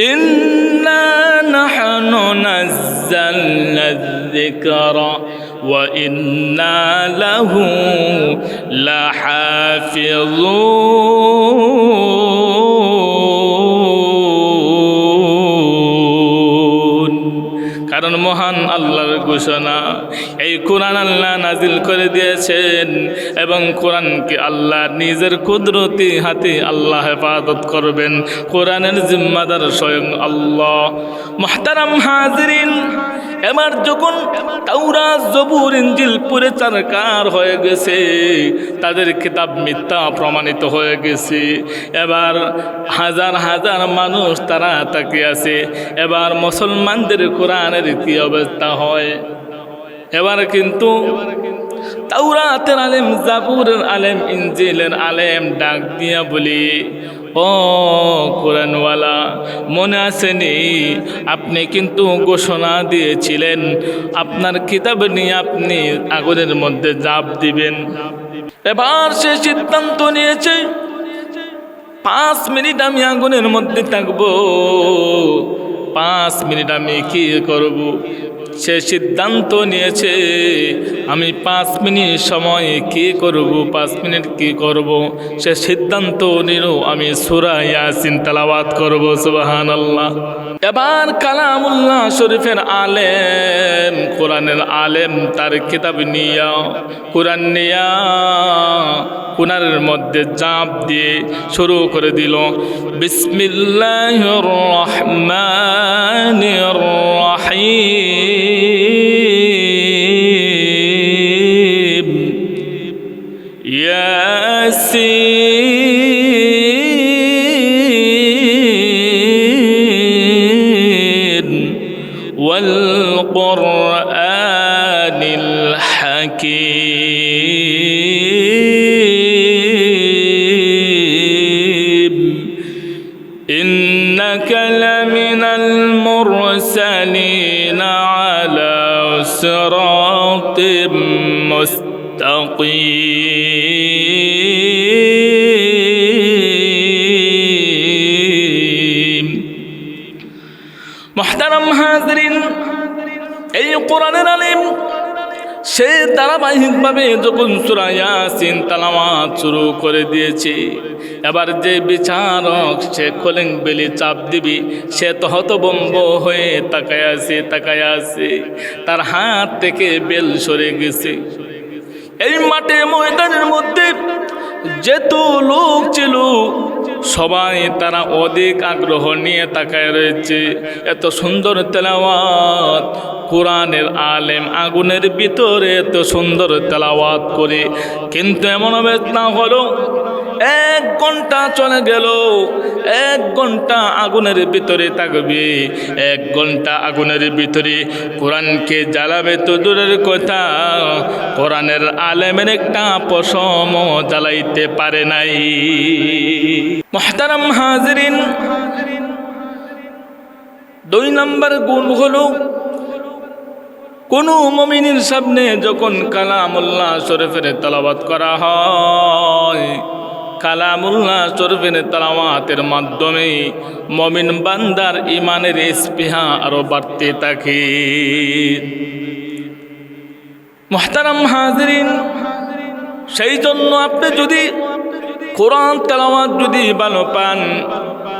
إنا نحن نزلنا الذكر وإنا له لحافظون কারণ মহান আল্লাহর ঘোষণা। এই কোরআন আল্লাহ নাজিল করে দিয়েছেন এবং কোরআনকে আল্লাহ নিজের কুদরতি হাতে আল্লাহ হেফাজত করবেন। কোরআনের জিম্মাদার স্বয়ং আল্লাহ। মহতারাম হাজরিন, এবার যখন তাওরা জবুর ইঞ্জিল পুরে চারকার হয়ে গেছে, তাদের কিতাব মিথ্যা প্রমাণিত হয়ে গেছে। এবার হাজার হাজার মানুষ তারা তাকিয়ে আছে। এবার মুসলমানদের কোরআনের কি অবস্থা এবার কিন্তু তাওরাতের আলেম, জাবুরের আলেম ইঞ্জিলের আলেম ডাক দিয়া বলি, ও কোরআনওয়ালা, মনে আসেনি আপনি কিন্তু ঘোষণা দিয়েছিলেন, আপনার কিতাব নিয়ে আপনি আগুনের মধ্যে জাপ দিবেন। এবার সে সিদ্ধান্ত নিয়েছে, পাঁচ মিনিট আমি আগুনের মধ্যে থাকব, পাঁচ মিনিট আমি কি করব? সে সিদ্ধান্ত নিয়েছে, আমি পাঁচ মিনিট সময় কি করব, পাঁচ মিনিট কি করব? সে সিদ্ধান্ত নিল, আমি সুরা ইয়াসিন করব সুবাহান আল্লাহ এবার কালামুল্লাহ শরীফের আলেম, কোরআনের আলেম তার কিতাব নিয়া, কোরআন নিয়া কুনারের মধ্যে জাঁপ দিয়ে শুরু করে দিল বিসমিল্লাহ রহমান রহিম। ইয়াসিন কোরআনের আলিম, সে ধারাবাহিকভাবে যখন সুরায়াসিন তালামাত শুরু করে দিয়েছে, এবার যে বিচারক সে খোলেং বেলি চাপ দিবি, সে তো হতবম্ব হয়ে তাকায় আছে তাকায় আছে, তার হাত থেকে বেল সরে গেছে। এই মাঠে ময়দানের মধ্যে যেত লোক ছিল, সবাই তারা অধিক আগ্রহ নিয়ে তাকায় রয়েছে। এত সুন্দর তেলাওয়াত, কোরআনের আলেম আগুনের ভিতরে এত সুন্দর তেলাওয়াত করে। কিন্তু এমন অবস্থা হলো এক ঘণ্টা চলে গেল, এক ঘণ্টা আগুনের ভিতরে থাকবে। এক ঘণ্টা আগুনের ভিতরে কোরআনকে জ্বালাবে তো দূরের কথা, কোরআনের আলেমের একটা পশম জ্বালাইতে পারে নাই। মহতারাম হাজরিন, দুই নম্বর গুণ হলো, কোনো মমিনের সামনে যখন কালামুল্লাহ শরীফের তালাবাত করা হয় কালামুল্লাহ শরীফের তালাওয়াতের মাধ্যমে মমিন বান্দার ইমানের স্পৃহা আরও বাড়তে থাকে। মহতারাম হাজরিন সেই জন্য আপনি যদি কোরআন তেলাওয়াত যদি ভালো পান,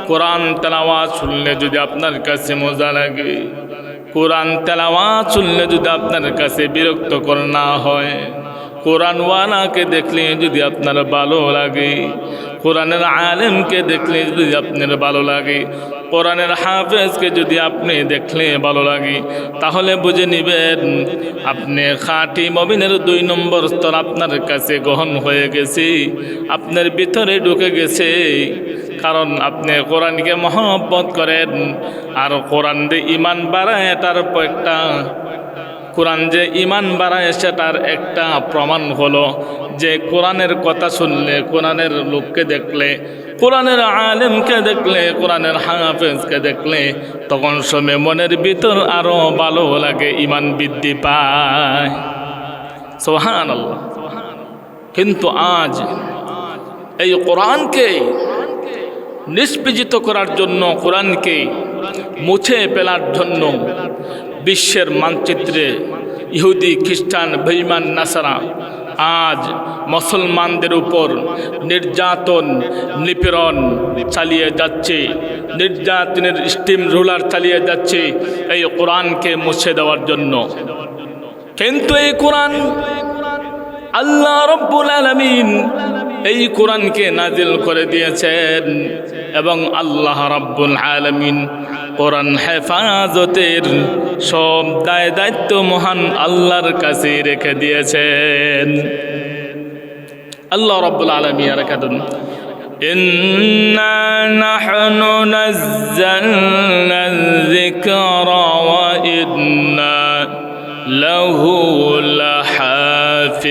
কোরআন তেলাওয়াত শুনলে যদি আপনার কাছে মজা লাগে, কোরআন তেলাওয়াত শুনলে যদি আপনার কাছে বিরক্তকর না হয়। কোরআনওয়ালাকে দেখলে যদি আপনার ভালো লাগে, কোরআনের আলেমকে দেখলে যদি আপনার ভালো লাগে, কোরআনের হাফেজকে যদি আপনি দেখলে ভালো লাগে, তাহলে বুঝে নেবেন, আপনি খাঁটি মবিনের দুই নম্বর স্তর আপনার কাছে গ্রহণ হয়ে গেছে, আপনার ভিতরে ঢুকে গেছে, কারণ আপনি কোরআনকে মহব্বত করেন, আর কোরআন দিয়ে ইমান বাড়ায় তার একটা কোরআন যে ইমান বাড়ায়, সেটার একটা প্রমাণ হলো যে কোরআনের কথা শুনলে, কোরআনের লোককে দেখলে, কোরআনের আলেমকে দেখলে, কোরআনের হাফেজকে দেখলে, তখন সময় মনের ভিতর আরও ভালো লাগে, ইমান বৃদ্ধি পায়। সোহান কিন্তু আজ এই কোরআনকে নিষ্পেজিত করার জন্য, কোরআনকে মুছে ফেলার জন্য বিশ্বের মানচিত্রে ইহুদি, খ্রিস্টান বেইমান নাসারা আজ মুসলমানদের উপর নির্যাতন, নিপীড়ন চালিয়ে যাচ্ছে। নির্যাতনের স্টিম রুলার চালিয়ে যাচ্ছে এই কোরআনকে মুছে দেওয়ার জন্য। কিন্তু এই কোরআন আল্লাহ রব্বুল আলমিন এই কোরআনকে নাজিল করে দিয়েছেন এবং আল্লাহ রব্বুল আলমিন কোরআন হেফাজতের সব দায় দায়িত্ব মহান আল্লাহর কাছে রেখে দিয়েছেন আল্লাহ রব্বুল আলমী রেখে দেন إنا نحن نزلنا الذكر وإنا له لحافظون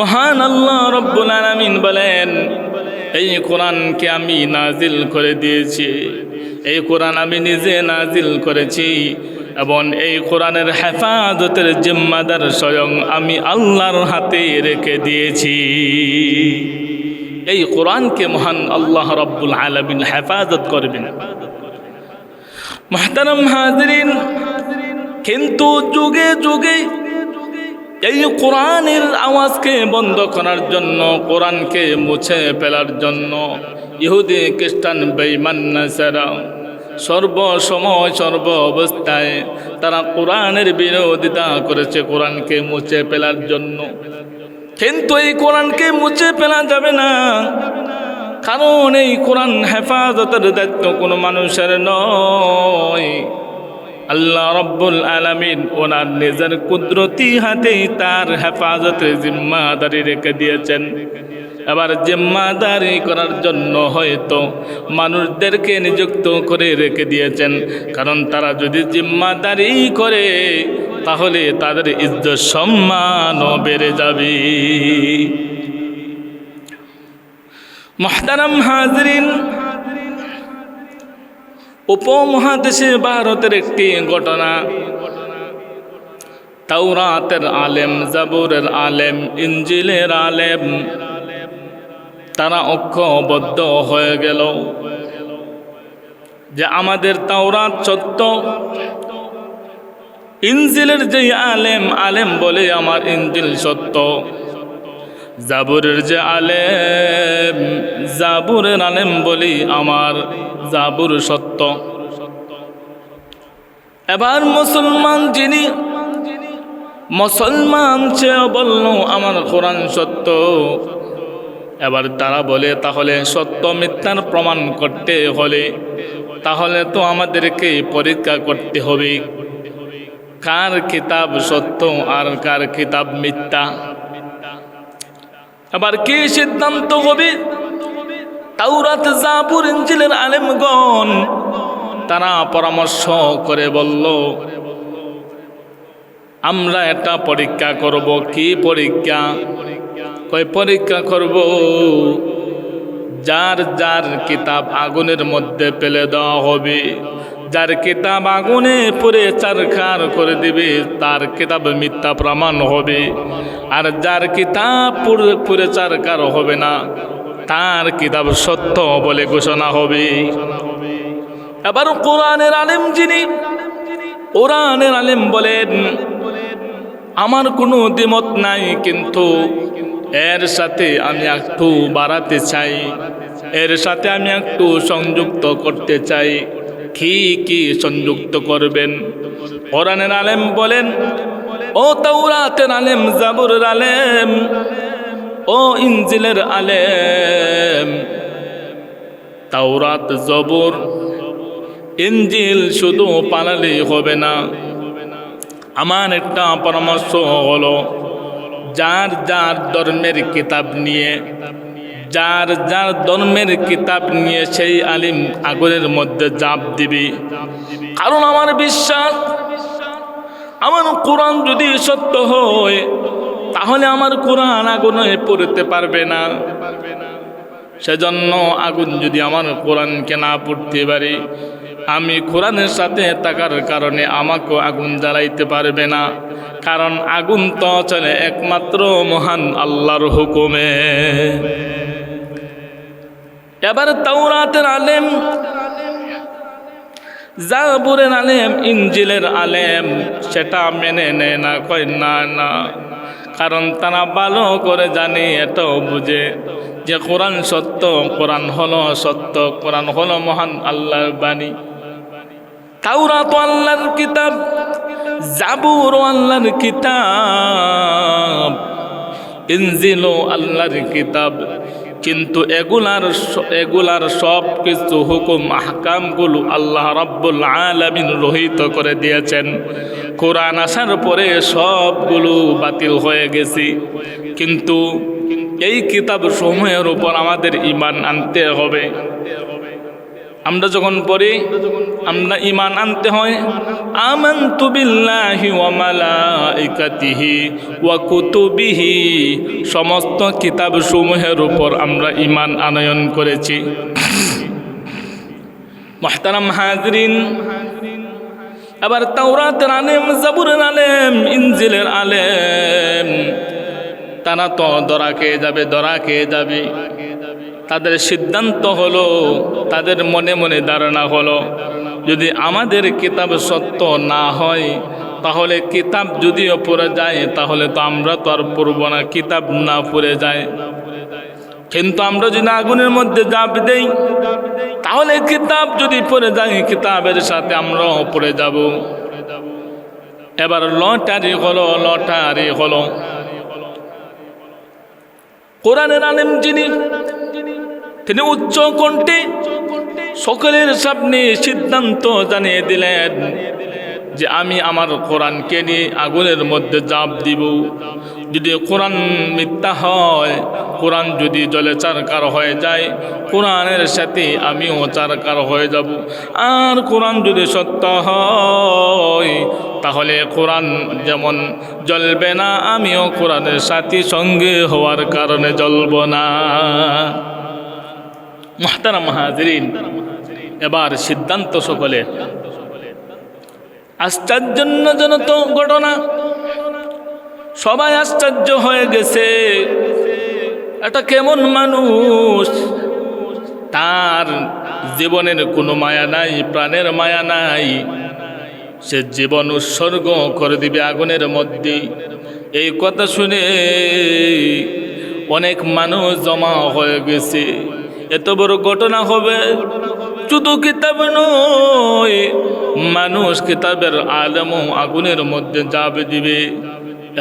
মহান আল্লাহ রব্বুল আলামিন বলেন, এই কোরআনকে আমি নাজিল করে দিয়েছি। এই কোরআন আমি নিজে নাজিল করেছি এবং এই কোরআনের হেফাজতের জিম্মাদার স্বয়ং আমি আল্লাহর হাতে রেখে দিয়েছি। এই কোরআনকে মহান আল্লাহ রব্বুল আলমিন হেফাজত করবেন। মাহতারাম হাজরিন, কিন্তু যুগে যুগে এই কোরআনের আওয়াজকে বন্ধ করার জন্য, কোরআনকে মুছে ফেলার জন্য, ইহুদি, খ্রিস্টান বেইমান্নাসেরা সর্বসময় সর্ব অবস্থায় তারা কোরআনের বিরোধিতা করেছে, কোরআনকে মুছে ফেলার জন্য। কিন্তু এই কোরআনকে মুছে ফেলা যাবে না। কারণ এই কোরআন হেফাজতের দায়িত্ব কোনো মানুষের নয়। আল্লাহ রব্বুল আলমিন ওনার নিজের কুদরতি হাতেই তার হেফাজতের জিম্মাদারি রেখে দিয়েছেন। এবার জিম্মাদারি করার জন্য হয়তো মানুষদেরকে নিযুক্ত করে রেখে দিয়েছেন। কারণ তারা যদি জিম্মাদারি করে, তাহলে তাদের ইজ্জত সম্মানও বেড়ে যাবে। মহতারাম হাজরিন উপমহাদেশে ভারতের একটি ঘটনা। তাওরাতের আলেম, জাবুরের আলেম, ইঞ্জিলের আলেম, তারা ঐক্যবদ্ধ হয়ে গেল যে আমাদের তাওরাত সত্য। ইঞ্জিলের যে আলেম আলেম বলে আমার ইঞ্জিল সত্য। জাবুরের যে আলেম জাবুরের আলেম বলি আমার, জাবুর সত্য। এবার মুসলমান যিনি, মুসলমান সে বলল, আমার কোরআন সত্য। এবার তারা বলে, তাহলে সত্য মিথ্যার প্রমাণ করতে হলে, তাহলে তো আমাদেরকে পরীক্ষা করতে হবে। কার কিতাব সত্য আর কার কিতাব মিথ্যা? আবার কি সিদ্ধান্ত হবে তাওরাত জাবুর ইঞ্জিলের আলেমগণ তারা পরামর্শ করে বলল, আমরা এটা পরীক্ষা করব। কি পরীক্ষা? কয়, পরীক্ষা করব। যার যার কিতাব আগুনের মধ্যে ফেলে দেওয়া হবে। যার কিতাব আগুনে পুরে চারখার করে দিবে, তার কিতাব মিথ্যা প্রমাণ হবে। আর যার কিতাব পুরে পুরে চারখার হবে না, তার কিতাব সত্য বলে ঘোষণা হবে। এবার কোরআনের আলেম যিনি, কোরআনের আলেম বলেন, আমার কোনো দ্বিমত নাই, কিন্তু এর সাথে আমি একটু বাড়াতে চাই, এর সাথে আমি একটু সংযুক্ত করতে চাই। কি কি সংযুক্ত করবেন। কোরআনের আলেম বলেন, ও তাওরাতের আলেম, জাবুরের আলেম, ও ইঞ্জিলের আলেম। তাওরাত জবুর ইঞ্জিল শুধু পালালেই হবে না। আমার একটা পরামর্শ হলো, যার যার ধর্মের কিতাব নিয়ে যার যার ধর্মের কিতাব নিয়ে সেই আলিম আগুনের মধ্যে জাপ দিবি। কারণ আমার বিশ্বাস, আমার কোরআন যদি সত্য হয়, তাহলে আমার কোরআন আগুনে পড়তে পারবে না। সেজন্য আগুন যদি আমার কোরআনকে না পড়তে পারে আমি কোরআনের সাথে থাকার কারণে আমাকে আগুন জ্বালাইতে পারবে না। কারণ আগুন তো চলে একমাত্র মহান আল্লাহর হুকুমে। এবার তাওরাতের আলেম, জাবুরের আলেম ইঞ্জিলের আলেম, সেটা মেনে নেয় না, কয় না না। কারণ তারা ভালো করে জানে, এটাও বুঝে যে কোরআন সত্য, কোরআন হলো সত্য, কোরআন হলো মহান আল্লাহর বাণী। তাওরা তো আল্লাহর কিতাব, জাবুর আল্লাহর কিতাব ইনজিল আল্লাহর কিতাব। কিন্তু এগুলার এগুলার সব কিছু হুকুম, আহকামগুলো আল্লাহ রব্বুল আলামিন রহিত করে দিয়েছেন। কোরআন আসার পরে সবগুলো বাতিল হয়ে গেছি। কিন্তু এই কিতাব সমূহের উপর আমাদের ইমান আনতে হবে। আমরা যখন পড়ি, আমরা ইমান আনতে হয়। বিল্লাহি ওয়া সমস্ত কিতাব সমূহের উপর আমরা ইমান আনয়ন করেছি। মহতারাম হাজরিন আবার তাওরাতের আলেম, জাবুরের আলেম, ইনজিলের আলেম, তারা তো দরা খেয়ে যাবে, দরা খেয়ে যাবে। তাদের সিদ্ধান্ত হলো, তাদের মনে মনে ধারণা হলো, যদি আমাদের কিতাব সত্য না হয়, তাহলে কিতাব যদিও পড়ে যায়, তাহলে তো আমরা তো আর পড়ব না, কিতাব না পড়ে যায়। কিন্তু আমরা যদি আগুনের মধ্যে জাপ দেই, তাহলে কিতাব যদি পড়ে যায়, কিতাবের সাথে আমরাও পড়ে যাব। এবার লটারি হলো লটারি হলো। কোরআনের আলেম যিনি তিনি উচ্চ কণ্ঠে সকলের সামনে সিদ্ধান্ত জানিয়ে দিলেন যে আমি আমার কোরআনকে নিয়ে আগুনের মধ্যে জাপ দিব। যদি কোরআন মিথ্যা হয়, কোরআন যদি জলে চারকার হয়ে যায়, কোরআনের সাথে আমিও চারকার হয়ে যাব। আর কোরআন যদি সত্য হয়, তাহলে কোরআন যেমন জ্বলবে না, আমিও কোরআনের সাথে সঙ্গে হওয়ার কারণে জ্বলব না। মহতারা মাহাজরিন। এবার সিদ্ধান্ত সকলে। আশ্চর্যজনক ঘটনা। সবাই আশ্চর্য হয়ে গেছে। এটা কেমন মানুষ? তার জীবনের কোনো মায়া নাই, প্রাণের মায়া নাই। সে জীবন উৎসর্গ করে দিবে আগুনের মধ্যে। এই কথা শুনে অনেক মানুষ জমা হয়ে গেছে। এত বড় ঘটনা হবে। শুধু কিতাব নয়, মানুষ কিতাবের আলমও আগুনের মধ্যে যাবে, দিবে।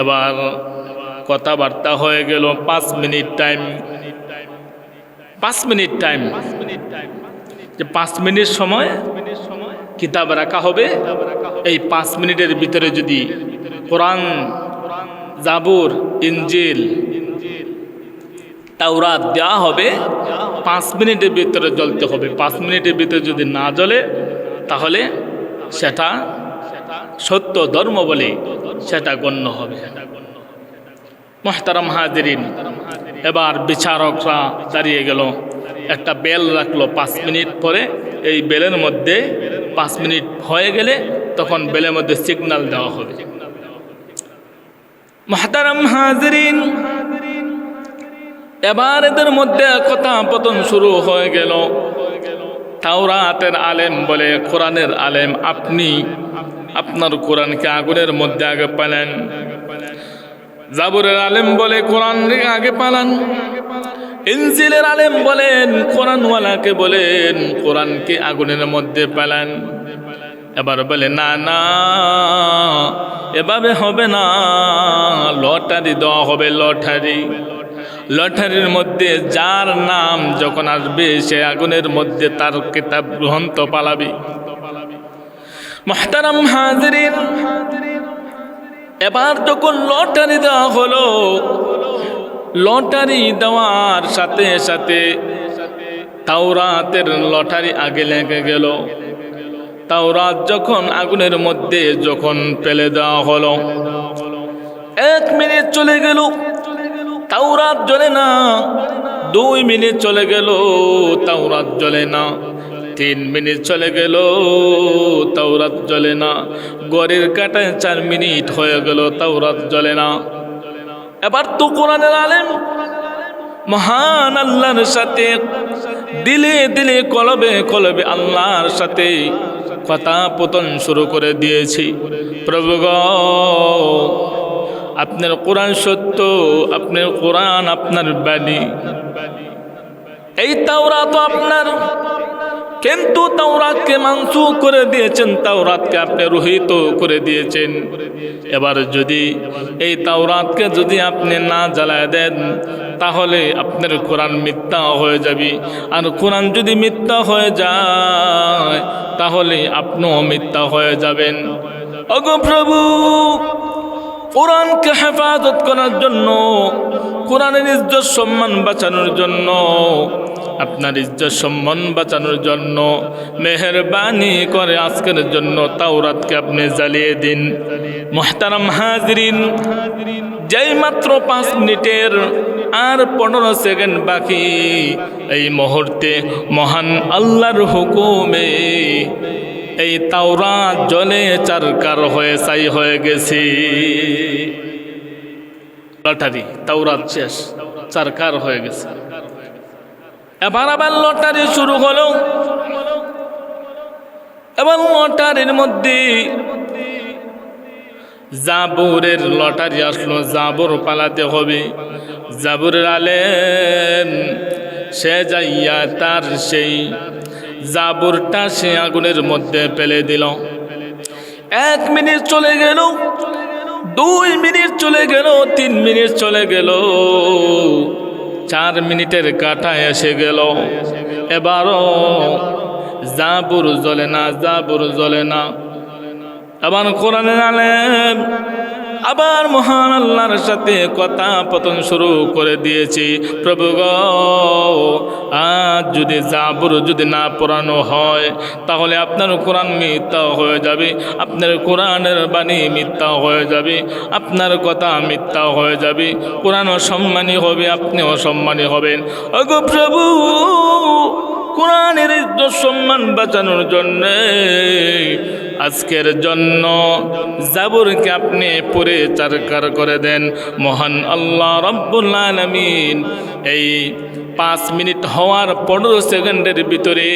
এবার কথাবার্তা হয়ে গেল পাঁচ মিনিট টাইম। পাঁচ মিনিট টাইম। যে পাঁচ মিনিট সময় কিতাব রাখা হবে, এই পাঁচ মিনিটের ভিতরে যদি কোরআন, জাবুর ইঞ্জিল তাওরাত দেওয়া হবে পাঁচ মিনিটের ভিতরে জ্বলতে হবে। পাঁচ মিনিটের ভিতরে যদি না জ্বলে, তাহলে সেটা সত্য ধর্ম বলে সেটা গণ্য হবে। মোহতারাম হাজিরিন, এবার বিচারকরা দাঁড়িয়ে গেল। একটা বেল রাখল পাঁচ মিনিট পরে। এই বেলের মধ্যে পাঁচ মিনিট হয়ে গেলে তখন বেলের মধ্যে সিগন্যাল দেওয়া হবে। মোহতারাম হাজিরিন এবার এদের মধ্যে কথা পতন শুরু হয়ে গেল। তাওরাতের আলেম বলে কোরআনের আলেম আপনি আপনার কোরআনকে আগুনের মধ্যে আগে পালেন। জাবরের আলেম বলে কোরআন আগে পালান। ইনজিলের আলেম বলেন, কোরআনওয়ালাকে বলেন, কোরআনকে আগুনের মধ্যে পালান। এবার বলে, না না, এভাবে হবে না, লটারি দেওয়া হবে লটারি। লটারির মধ্যে যার নাম যখন আসবে, সে আগুনের মধ্যে তার কিতাব গ্রন্থ পালাবে। মাহতারাম হাজরিন, এবার যখন লটারি দেওয়া হলো, লটারি দেওয়ার সাথে সাথে তাওরাতের লটারি আগে লেগে গেল। তাওরাত যখন আগুনের মধ্যে যখন ফেলে দেওয়া হলো, এক মিনিট চলে গেল। তাওরাত জ্বলে না। দুই মিনিট চলে গেল, তাওরাত জ্বলে না। তিন মিনিট চলে গেল, তাওরাত জ্বলে না। গড়ের কাটায় চার মিনিট হয়ে গেল, তাওরাত জ্বলে না। এবার তো কোরআনের আলেম, মহান আল্লাহর সাথে, দিলে দিলে কলবে কলবে আল্লাহর সাথে কথা পতন শুরু করে দিয়েছি। প্রভু গ আপনার কোরআন সত্য, আপনার কোরআন, আপনার বাণী। এই তাওরা তো আপনার, কিন্তু তাওরাতকে মাংসু করে দিয়েছেন, তাওরাতকে আপনি রোহিত করে দিয়েছেন। এবার যদি এই তাওরাতকে যদি আপনি না জ্বালায় দেন, তাহলে আপনার কোরআন মিথ্যা হয়ে যাবে। আর কোরআন যদি মিথ্যা হয়ে যায়, তাহলে আপনিও মিথ্যা হয়ে যাবেন। অগো প্রভু কোরআনকে হেফাজত করার জন্য, কোরআনের ইজ্জত সম্মান বাঁচানোর জন্য, আপনার ইজ্জত সম্মান বাঁচানোর জন্য, মেহরবানি করে আজকের জন্য তাওরাতকে আপনি জ্বালিয়ে দিন। মোহতারাম হাজরিন যেই মাত্র পাঁচ মিনিটের আর পনেরো সেকেন্ড বাকি। এই মুহূর্তে মহান আল্লাহর হুকুমে এই তাওরাত জলে চারকার হয়ে চাই হয়ে গেছে। লটারি, তাওরাত শেষ, চারকার হয়ে গেছে। এবার আবার লটারি শুরু হলো। এবার লটারির মধ্যে জাবুরের লটারি আসলো, জাবুর পালাতে হবে। জাবুরের আলেন সে যাইয়া তার সেই জাবুরটা সে আগুনের মধ্যে ফেলে দিল। এক মিনিট চলে গেল, দুই মিনিট চলে গেল, তিন মিনিট চলে গেল। চার মিনিটের কাটা এসে গেল। এবারও জাবুর জ্বলে না, জাবুর জ্বলে না। আবার কোরআনে আলেম, আবার মহান আল্লাহর সাথে কথা পতন শুরু করে দিয়েছি। প্রভু গ, আজ যদি জাবুর যদি না পড়ানো হয়, তাহলে আপনার কোরআন মিথ্যা হয়ে যাবে, আপনার কোরআনের বাণী মিথ্যা হয়ে যাবে, আপনার কথা মিথ্যা হয়ে যাবে। কোরআন অসম্মানী হবে আপনি অসম্মানী হবেন। অগো প্রভু কোরআনের ইজ্জত সম্মান বাঁচানোর জন্য আজকের জন্য জাবরকে আপনি পরে চারকার করে দেন। মহান আল্লাহ রব্বুল আলমিন এই পাঁচ মিনিট হওয়ার পনেরো সেকেন্ডের ভিতরে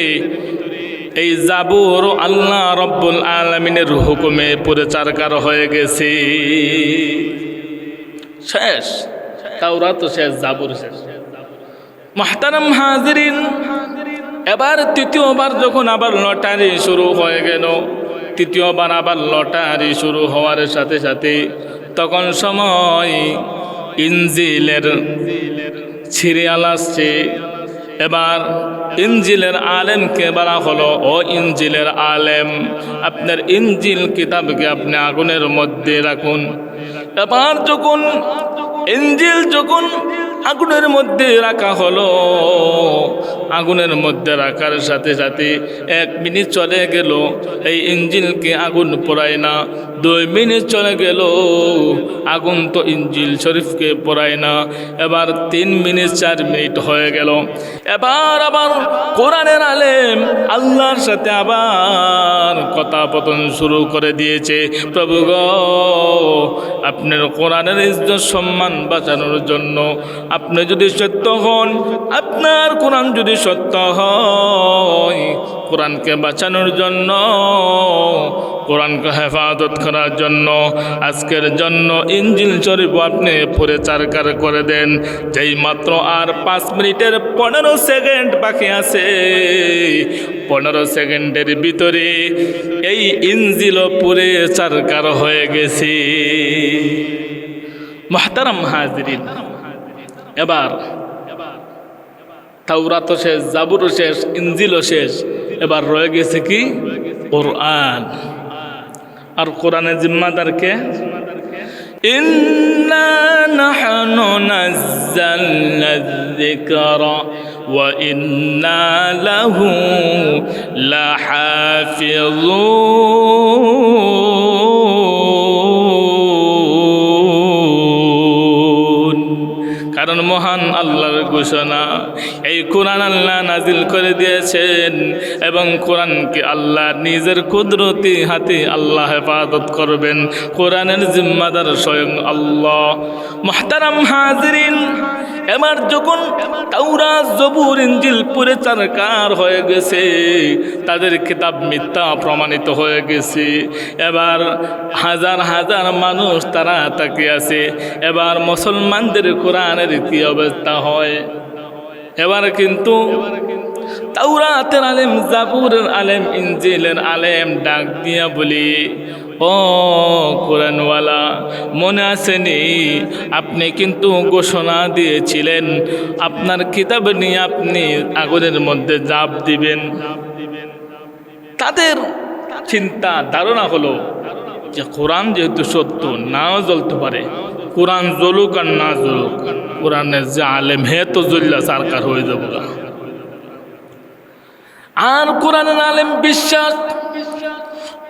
এই জাবুর আল্লাহ রব্বুল আলমিনের হুকুমে পরে চারকার হয়ে গেছে। শেষ। তাওরা তো শেষ, জাবুর শেষ। মাহতারাম হাজিরিন এবার তৃতীয়বার যখন আবার লটারি শুরু হয়ে গেল, তৃতীয়বার আবার লটারি শুরু হওয়ার সাথে সাথে তখন সময় ইঞ্জিলের সিরিয়াল আসছে। এবার ইঞ্জিলের আলেমকে বলা হলো? ও ইঞ্জিলের আলেম, আপনার ইঞ্জিল কিতাবকে আপনি আগুনের মধ্যে রাখুন। এবার যখন ইঞ্জিল যখন আগুনের মধ্যে রাখা হলো আগুনের মধ্যে রাখার সাথে সাথে এক মিনিট চলে গেল। এই ইঞ্জিনকে আগুন পড়ায় না। দুই মিনিট চলে গেল। আগুন তো ইঞ্জিল শরীফকে পড়ায় না। এবার তিন মিনিট চার মিনিট হয়ে গেল। এবার আবার কোরআনের আলেম আল্লাহর সাথে আবার কথাপতন শুরু করে দিয়েছে। প্রভু গ, আপনার কোরআনের ইজ্জত সম্মান বাঁচানোর জন্য আপনি যদি সত্য হন, আপনার কোরআন যদি সত্য হয়। কোরআনকে বাঁচানোর জন্য, কোরআনকে হেফাজত করার জন্য, আজকের জন্য ইঞ্জিল শরীফ আপনি পরে চারকার করে দেন। যেই মাত্র আর পাঁচ মিনিটের পনেরো সেকেন্ড বাকি আছে। পনেরো সেকেন্ডের ভিতরে এই ইঞ্জিল পুরে চারকার হয়ে গেছে। মাহতারাম হাজরিন, এবার তাওরাত শেষ জাবুরও শেষ ইঞ্জিলও শেষ এবার রয়ে গেছে কি কোরআন আর কোরআনের জিম্মাদারকে إنا نحن نزلنا الذكر وإنا له لحافظون আল্লাহর ঘোষণা। এই কোরআন আল্লাহ নাজিল করে দিয়েছেন এবং কোরআনকে আল্লাহ নিজের কুদরতি হাতে আল্লাহ হেফাজত করবেন। কোরআনের জিম্মাদার স্বয়ং আল্লাহ। মহতারাম হাজরিন এবার যখন তাওরা জবুর ইঞ্জিল পুরে চারকার হয়ে গেছে, তাদের কিতাব মিথ্যা প্রমাণিত হয়ে গেছে। এবার হাজার হাজার মানুষ তারা তাকে আছে। এবার মুসলমানদের কোরআনের কি অবস্থা হয়। এবার কিন্তু তাওরাতের আলেম, জাবুরের আলেম ইঞ্জিলের আলেম ডাক দিয়া বলি, ও কোরআনওয়ালা, মনে আসেনি আপনি কিন্তু ঘোষণা দিয়েছিলেন, আপনার কিতাব নিয়ে আপনি আগুনের মধ্যে জাপ দিবেন। তাদের চিন্তা, ধারণা হলো যে কোরআন যেহেতু সত্য, নাও জ্বলতে পারে। কোরআন জ্বলুক আর না জ্বলুক। কোরআনের যে আলেম, হে তো জল্লা সরকার হয়ে যাব আর কোরআনের আলেম বিশ্বাস,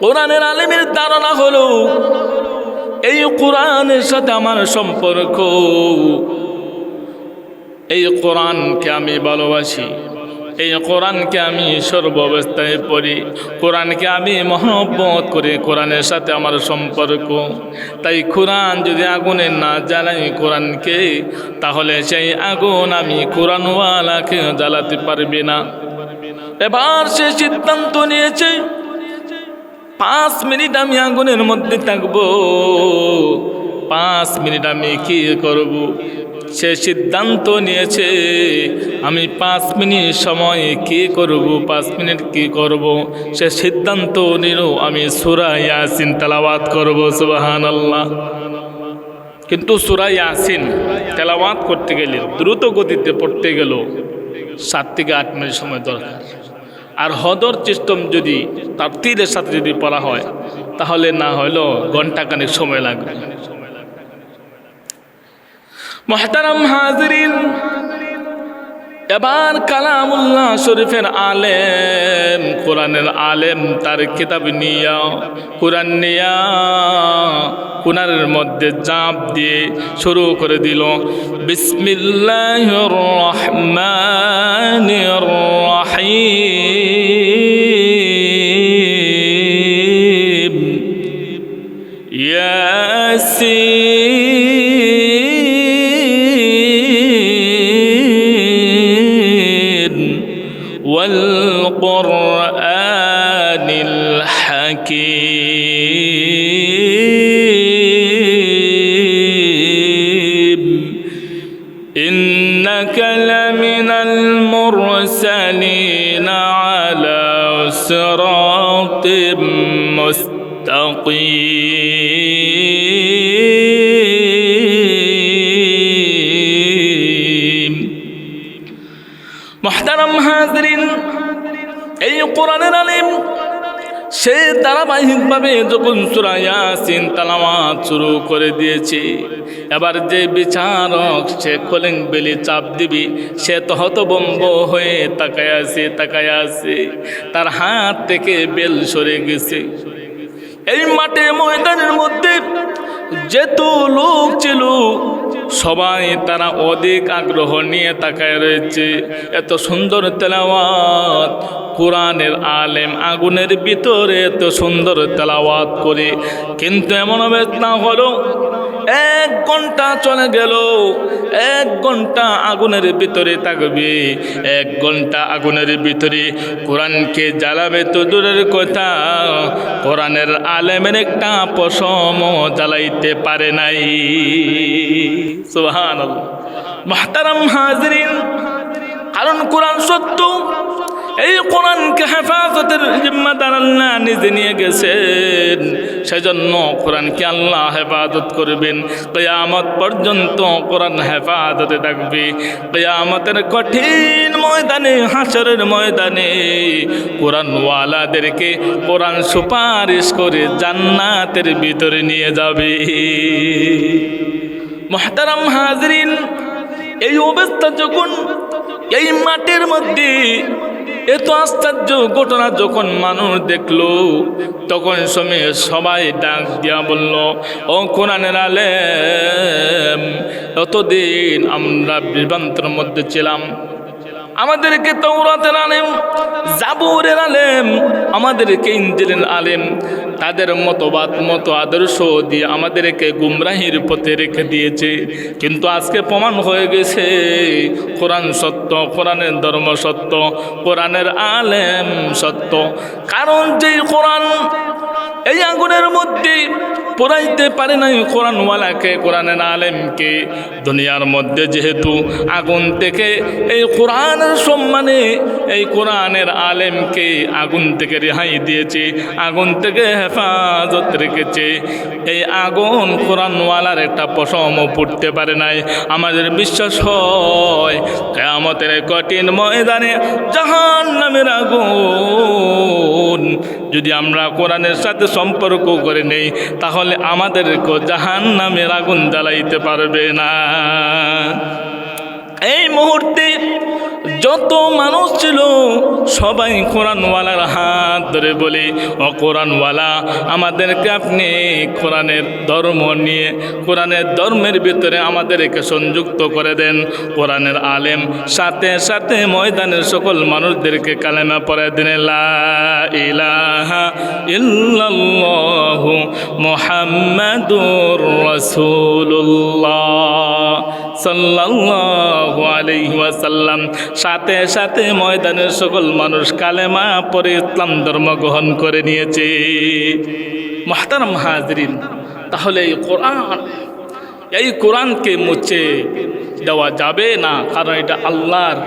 কোরআনের আলেমের ধারণা হলো, এই কোরআনের সাথে আমার সম্পর্ক। এই কোরআনকে আমি ভালোবাসি। এই কোরআনকে আমি সর্বাবস্থায় পড়ি। কোরআনকে আমি মহব্বত করি, কোরআনের সাথে আমার সম্পর্ক। তাই কোরআন যদি আগুনে না জ্বালাই কোরআনকে, তাহলে সেই আগুন আমি কোরআনওয়ালাকে জ্বালাতে পারবি না। এবার সে সিদ্ধান্ত নিয়েছে, পাঁচ মিনিট আমি আগুনের মধ্যে থাকব। পাঁচ মিনিট আমি কি করব? সে সিদ্ধান্ত নিয়েছে, আমি পাঁচ মিনিট সময় কি করব, পাঁচ মিনিট কি করব? সে সিদ্ধান্ত নিল, আমি সুরা ইয়াসিন তেলাওয়াত করব সুবাহান আল্লাহ কিন্তু সুরা ইয়াসিন তেলাওয়াত করতে গেলে দ্রুত গতিতে পড়তে গেল সাত থেকে আট মিনিট সময় দরকার। আর হদর সিস্টেম যদি তার তীরের সাথে যদি পড়া হয়, তাহলে না হলেও ঘন্টাখানেক সময় লাগবে। মহতারাম হাজরিন এবার কালামুল্লাহ শরীফের আলেম, কোরআনের আলেম তার কিতাব নিয়া, কোরআন নিয়া কোরআনের মধ্যে জাঁপ দিয়ে শুরু করে দিল। বিসমিল্লাহ রহমান রহিম। ইয়াসিন সে ধারাবাহিকভাবে যখন সুরা ইয়াসিন তালামাত শুরু করে দিয়েছে, এবার যে বিচারক সে খোলেং বেলি চাপ দিবি, সে তো হতবম্ব হয়ে তাকায় আছে, তাকায় তার হাত থেকে বেল সরে গেছে। এই মাঠে ময়দানের মধ্যে যেত লোক ছিল সবাই তারা অধিক আগ্রহ নিয়ে তাকায় রয়েছে। এত সুন্দর তেলাওয়াত, কোরআনের আলেম আগুনের ভিতরে এত সুন্দর তেলাওয়াত করে। কিন্তু এমন অবস্থা হলো, এক ঘণ্টা চলে গেল, এক ঘণ্টা আগুনের ভিতরে থাকবে। এক ঘণ্টা আগুনের ভিতরে কোরআনকে জ্বালাবে তো দূরের কথা, কোরআনের আলেমের একটা পশম জ্বালাইতে পারে নাই। সুহান মাহতারাম হাজরিন, কারণ কোরআন সত্য, এই কোরআনকে হেফাজতের জিম্মাদার আল্লাহ নিজে নিয়ে গেছেন। সেজন্য কোরআনকে আল্লাহ হেফাজত করবেন। কেয়ামত পর্যন্ত কোরআন হেফাজতে থাকবে। কেয়ামতের কঠিন ময়দানে, হাসরের ময়দানে কোরআনওয়ালাদেরকে কোরআন সুপারিশ করে জান্নাতের ভিতরে নিয়ে যাবে। মহতারাম হাজরিন, এই অবস্থা যখন, এই মাটির মধ্যে এত আশ্চর্য ঘটনা যখন মানুষ দেখল, তখন সময় সবাই ডাক দিয়া বলল, ও কোরআনের আলেম অতদিন আমরা বিভ্রান্তের মধ্যে ছিলাম। আমাদেরকে তৌরাতের আলেম, জাবুরের আলেম, আমাদেরকে ইঞ্জিলের আলেম তাদের মতবাদ, মতো আদর্শ দিয়ে আমাদেরকে গুমরাহির পথে রেখে দিয়েছে। কিন্তু আজকে প্রমাণ হয়ে গেছে, কোরআন সত্য, কোরআনের ধর্ম সত্য, কোরআনের আলেম সত্য। কারণ যেই কোরআন, এই আগুনের মধ্যে পড়াইতে পারে নাই কোরআনওয়ালাকে, কোরআনের আলেমকে। দুনিয়ার মধ্যে যেহেতু আগুন থেকে এই কোরআনের সম্মানে, এই কোরআনের আলেমকে আগুন থেকে রেহাই দিয়েছে, আগুন থেকে হেফাজত রেখেছে। এই আগুন কোরআনওয়ালার একটা পশমও পড়তে পারে নাই। আমাদের বিশ্বাস হয়, কেয়ামতের এই কঠিন ময়দানে জাহান নামের আগুন যদি আমরা কোরআনের সাথে সম্পর্ক করে নেই, তাহলে আমাদেরকে জাহান নামের আগুন জ্বালাইতে পারবে না। এই মুহূর্তে যত মানুষ ছিল সবাই কোরআনওয়ালার হাত ধরে বলে, ও কোরআনওয়ালা, আমাদেরকে আপনি কোরআনের ধর্ম নিয়ে, কোরআনের ধর্মের ভিতরে আমাদেরকে সংযুক্ত করে দেন। কোরআনের আলেম সাথে সাথে ময়দানের সকল মানুষদেরকে কালেমা পড়ে দিন মুহাম্মাদুর রাসূলুল্লাহ। সাল্লাল্লাহু আলাইহি ওয়াসাল্লাম। সাথে সাথে ময়দানের সকল মানুষ কালেমা পরে ইসলাম ধর্ম গ্রহণ করে নিয়েছে। মহতারাম হাজরিন, তাহলে এই কোরআন, এই কোরআনকে মুছে দেওয়া যাবে না? কারণ এটা আল্লাহর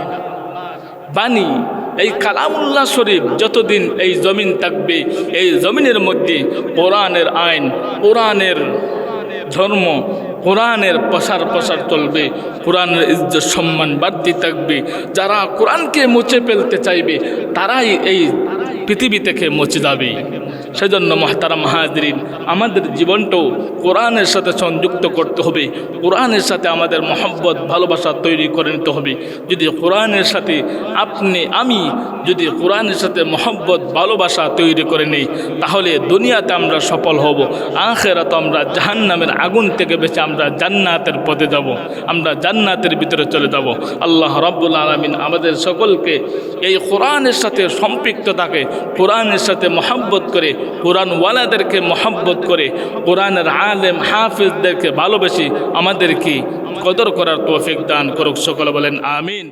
বাণী। এই কালামুল্লাহ শরীফ যতদিন এই জমিন থাকবে, এই জমিনের মধ্যে কোরআনের আইন, কোরআনের ধর্ম কোরআনের প্রসার প্রসার চলবে, কোরআনের ইজ্জত সম্মান বাড়তি থাকবে। যারা কোরআনকে মুছে ফেলতে চাইবে, তারাই এই পৃথিবী থেকে মুছে যাবে। সেজন্য মহতারা মাহাজরিন, আমাদের জীবনটাও কোরআনের সাথে সংযুক্ত করতে হবে। কোরআনের সাথে আমাদের মহব্বত, ভালোবাসা তৈরি করে নিতে হবে। যদি কোরআনের সাথে আপনি, আমি যদি কোরআনের সাথে মহব্বত, ভালোবাসা তৈরি করে নেই, তাহলে দুনিয়াতে আমরা সফল হব। আখেরাত আমরা জাহান্নামের আগুন থেকে বেঁচে আমরা জান্নাতের পথে যাব। আমরা জান্নাতের ভিতরে চলে যাব। আল্লাহ রব্বুল আলমিন আমাদের সকলকে এই কোরআনের সাথে সম্পৃক্ত থাকে, কোরআনের সাথে মহব্বত করে কোরআনওয়ালাদেরকে মহব্বত করে, কোরআনের আলেম, হাফিজদেরকে ভালোবেসে আমাদেরকে কদর করার তৌফিক দান করুক, সকলে বলেন আমিন।